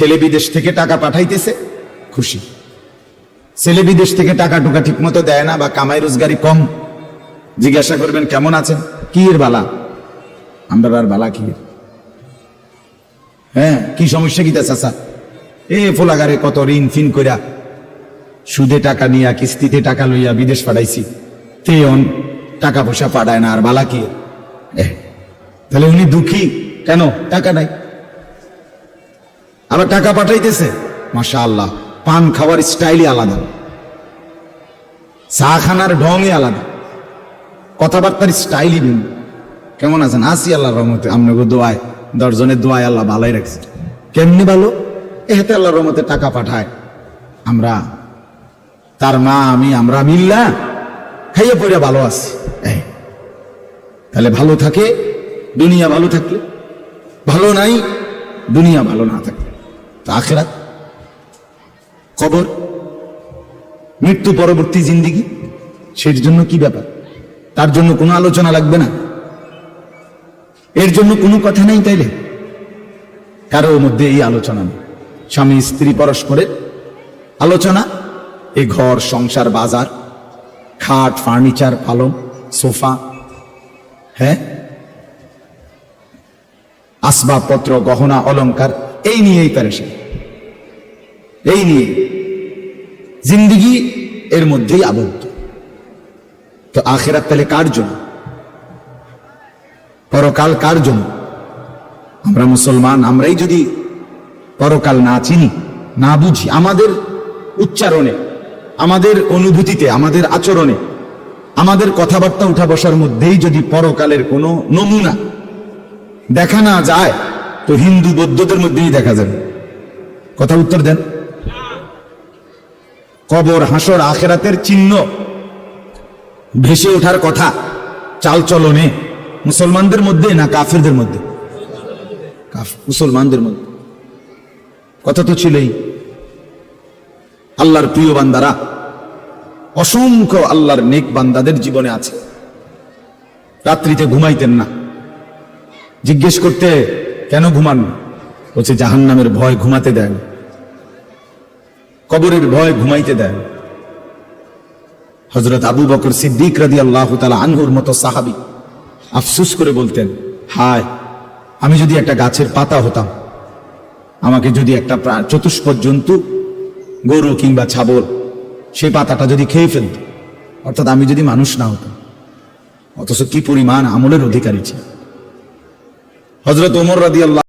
ছেলে বিদেশ থেকে টাকা পাঠাইতেছে, খুশি। ছেলে বিদেশ থেকে টাকা টুকা ঠিক মতো দেয় না বা কামাই রোজগারি কম। জিজ্ঞাসা করবেন, কেমন আছেন? কি এর বালা? আমরা আর বালা কি? হ্যাঁ কি সমস্যা কি চাচা? এ ফোলাগারে কত ঋণ ফিন কইরা সুদে টাকা নিয়া, কিস্তিতে টাকা লইয়া বিদেশ পাঠাইছি। তে অন, টাকা পয়সা পাঠায় না, আর বালা কি তাহলে উনি দুঃখী। কেন? টাকা নাই। আবার টাকা পাঠাইতেছে। মাশা আল্লাহ পান খাওয়ার স্টাইলই আলাদা। চা খানার ঢংই আলাদা। কথাবার্তার স্টাইলই ভিন্ন। কেমন আছেন? আসি আল্লাহ রহমতে, আপনাকে দোয়ায়, দশজনের দোয়ায় আল্লাহ ভালাই রাখছে। কেমনি ভালো? এহেতে আল্লাহ রহমতে টাকা পাঠায়। আমরা, তার মা, আমি, আমরা মিল্লা, খাইয়ে পড়ে ভালো আছি। তাহলে ভালো থাকে, দুনিয়া ভালো থাকলে। ভালো নাই, দুনিয়া ভালো না থাকলে। আখেরাত? কবর? মৃত্যু পরবর্তী জিন্দিগি? সের জন্য কি ব্যাপার? তার জন্য কোনো আলোচনা লাগবে না? এর জন্য কোনো কথা নেই তাইলে? কারোর মধ্যে এই আলোচনা নেই। স্বামী স্ত্রী পরস্পরের আলোচনা, এ ঘর, সংসার, বাজার, খাট, ফার্নিচার, পালং, সোফা হ্যাঁ? আসবাবপত্র, গহনা, অলংকার এই নিয়েই প্যারেশান এই নিয়ে। জিন্দিগি এর মধ্যেই আবদ্ধ। তো আখেরাত তাহলে কার জন্য? পরকাল কার জন্য? আমরা মুসলমান, আমরাই যদি পরকাল না চিনি, না বুঝি, আমাদের উচ্চারণে, আমাদের অনুভূতিতে, আমাদের আচরণে, আমাদের কথাবার্তা উঠা বসার মধ্যেই যদি পরকালের কোনো নমুনা দেখা না যায় তো হিন্দু বৌদ্ধদের মধ্যেই দেখা যাবে। কথা উত্তর দেন। কবর, হাসর, আখেরাতের চিহ্ন ভেসে ওঠার কথা চালচলনে মুসলমানদের মধ্যে না কাফেরদের মধ্যে? মুসলমানদের মধ্যে। কথা তো ছিলই। আল্লাহর প্রিয় বান্দারা, অসংখ্য আল্লাহর নেক বান্দাদের জীবনে আছে। রাত্রিতে ঘুমাইতেন না। জিজ্ঞেস করতে কেন ঘুমান? বলছে জাহান নামের ভয় ঘুমাতে দেন কবরের ভয় ঘুমাইতে দেন হজরত আবু বকর সিদ্দিক রাদি আল্লাহ তালা আনহুর মতো সাহাবি আফসুস করে বলতেন, হায়, আমি যদি একটা গাছের পাতা হতাম, আমাকে যদি একটা চতুষ্পদ জন্তু, গরু কিংবা ছাগল সেই পাতাটা যদি খেয়ে ফেলত, অর্থাৎ আমি যদি মানুষ না হতাম, অথচ কি পরিমাণ আমলের অধিকারী ছিল হজরত ওমর রাদি আল্লাহ